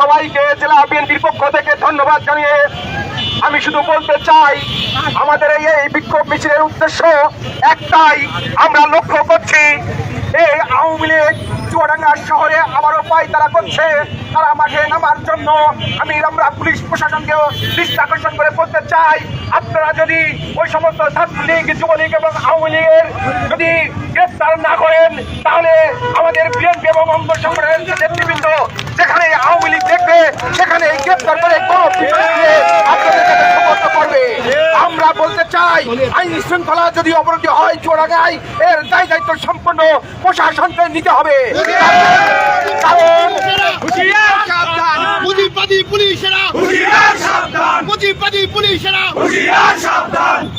সবাইকে জেলা বিএনপির পক্ষ থেকে ধন্যবাদ জানিয়ে। আমি শুধু বলতে চাই, আমাদের এই এই বিক্ষোভ মিছিলের উদ্দেশ্য একটাই, আমরা লক্ষ্য করছি, এই আওয়ামী লীগ চুয়াডাঙ্গা শহরে আবারও পায়তারা করছে, তারা মাঠে নামার জন্য আমি আমরা পুলিশ প্রশাসনকেও দৃষ্টি আকর্ষণ করে বলতে চাই, আপনারা যদি ওই সমস্ত ছাত্রলীগ, যুবলীগ এবং আওয়ামী লীগের যদি গ্রেফতার না করেন, তাহলে আমাদের বিএনপি এবং অঙ্গ সংগঠনের নেতৃবৃন্দ গ্রেফতার করে কোনো করবে। আমরা বলতে চাই আইন শৃঙ্খলা যদি অবনতি হয় চোরাগায় এর দায় দায়িত্ব সম্পন্ন প্রশাসনকে নিতে হবে। কারণ পুলিশেরা।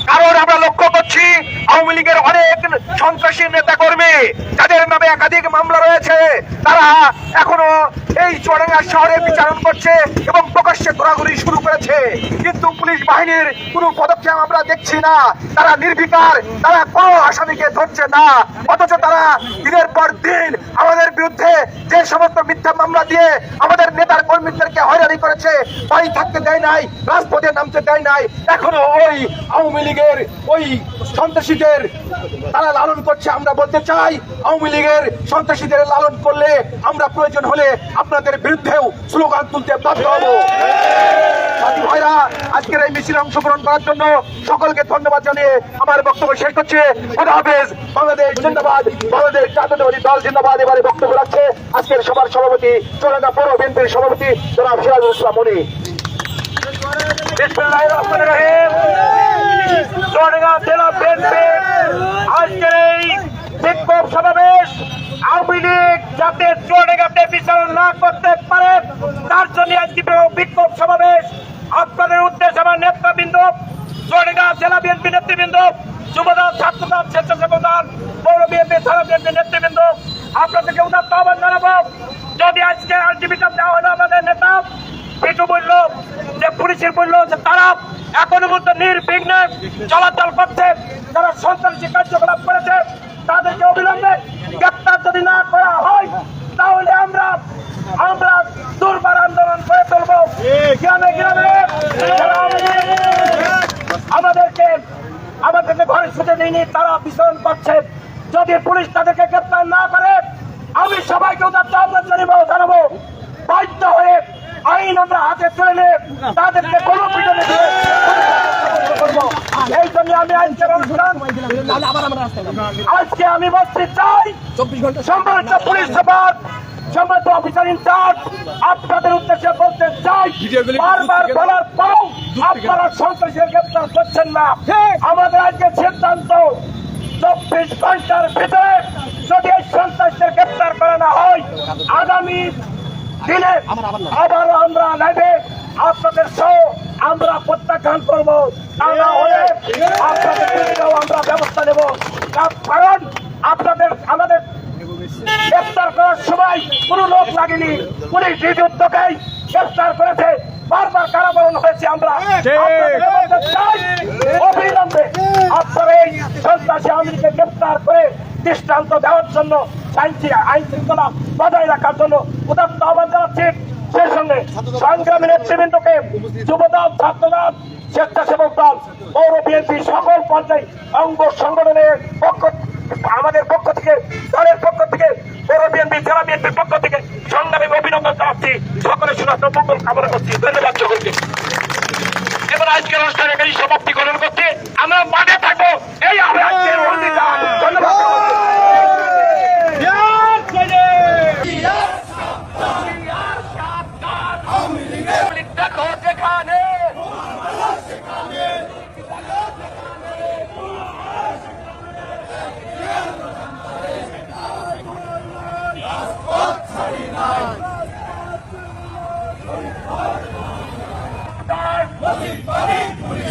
কারণ আমরা লক্ষ্য আওয়ামী লীগের অনেক সন্ত্রাসী নেতা কর্মী যাদের নামে একাধিক মামলা রয়েছে, তারা এখনও এই চুয়াডাঙ্গা শহরে বিচারণ করছে এবং প্রকাশ্যে ঘোরাঘুরি শুরু করেছে। কিন্তু পুলিশ বাহিনীর কোনো পদক্ষেপ আমরা দেখছি না। তারা নির্বিকার, তারা কোনো আসামিকে ধরছে না। অথচ তারা দিনের পর দিন আমাদের বিরুদ্ধে যে সমস্ত মিথ্যা মামলা দিয়ে আমাদের নেতার কর্মীদেরকে হয়রানি করেছে, বাড়ি থাকতে দেয় নাই নামতে দেয় নাই, এখনও ওই আওয়ামী লীগের ওই সন্ত্রাসীদের তারা লালন করছে, আমরা বলতে চাই আওয়ামী লীগের সন্ত্রাসীদের লালন করলে আমরা প্রয়োজন হলে আপনাদের বিরুদ্ধেও স্লোগান তুলতে বাধ্য হব। আজকের এই মিছিলে অংশগ্রহণ করার জন্য সকলকে ধন্যবাদ জানিয়ে আমার বক্তব্য শেষ করছে। হাফেজ, বাংলাদেশ জিন্দাবাদ, বাংলাদেশ জাতীয়তাবাদী দল জিন্দাবাদ এবারে বক্তব্য রাখছে। আজকের সভার সভাপতি চোরাঙ্গা পৌর বিএনপির সভাপতি জনাব সিরাজুল ইসলাম মনি। বিসমিল্লাহির রহমানির রহিম। চুয়াডাঙ্গা জেলা বিএনপি, আজকের যাতে চুয়াডাঙ্গাতে বিচারণ না করতে পারে, তার জন্য আজকে বিক্ষোভ সমাবেশ। আপনাদের উদ্দেশ্যে আমার নেতৃবৃন্দ নেতৃবৃন্দ, যুবদল, ছাত্রদল, স্বেচ্ছাসেবক দল বিএনপি, থানা বিএনপি নেতৃবৃন্দ, আপনাদেরকে উদাত্ত আহ্বান জানাব যদি আজকে আলটিমেটাম দেওয়া হলো আমাদের নেতা পিটু বলল যে পুলিশের বলল যে তারা এখনও পর্যন্ত নির্বিঘ্নে চলাচল করছে, যারা সন্ত্রাসী কার্যকলাপ করেছে, তাদেরকে অবিলম্বে গ্রেপ্তার যদি না করা হয়, তাহলে আমরা আমরা দুর্বার আন্দোলন করে তুলবো গ্রামে গ্রামে আমাদেরকে আমাদেরকে ঘরে ছুটে দিইনি তারা বিচরণ করছে। যদি পুলিশ তাদেরকে গ্রেপ্তার না করে, আমি সবাইকে ওদের আহ্বান জানাব জানাব। আইন আমরা হাতে তুলে তাদেরকে কোনো পিটনে এই জন্য আমি আজকের অনুষ্ঠান আজকে আমি বলতে চাই সম্মানিত পুলিশ সুপার সম্মানিত অফিসার ইনচার্জ। আপনাদের উদ্দেশ্যে বলতে চাই বারবার বলার পর আপনারা সন্ত্রাসীদের গ্রেপ্তার করছেন না। আমাদের আজকে সিদ্ধান্ত চব্বিশ ঘণ্টার ভিতরে যদি এই সন্ত্রাসীদের গ্রেপ্তার করা না হয় আগামী দিনে আবার আমরা নেবে। আপনাদের সহ আমরা প্রত্যাখ্যান করব। তা না হলে আপনাদের আমরা ব্যবস্থা নেব। কারণ আপনাদের আমাদের গ্রেফতার করার সময় কোন লোক লাগেনি। পুলিশ নিজ উদ্যোগেই গ্রেফতার করেছে। বারবার কারাবরণ হয়েছে আমরা। আপনাদেরকে বলতে চাই, অবিলম্বে আপনারা এই সন্ত্রাসী আমিরকে গ্রেফতার করে দৃষ্টান্ত দেওয়ার জন্য আইন শৃঙ্খলা বজায় রাখার জন্য উদাত্ত আহ্বান জানাচ্ছি। সেই সঙ্গে সংগ্রামী নেতৃবৃন্দকে যুবদল, ছাত্রদল, স্বেচ্ছাসেবক দল, পৌর বিএনপি সকল পর্যায়ে অঙ্গ সংগঠনের পক্ষ আমাদের পক্ষ থেকে, দলের পক্ষ থেকে, পৌর বিএনপি, জেলা বিএনপির পক্ষ থেকে সংগ্রামী অভিনন্দন জানাচ্ছি। সকলে সুনাত মঙ্গল কামনা করছি। ধন্যবাদ সকলকে। এবার আজকের অনুষ্ঠানে সমাপ্তি গ্রহণ করছি। আমরা মাঠে থাকব। এই আজকের ধন্যবাদ Police, police, police.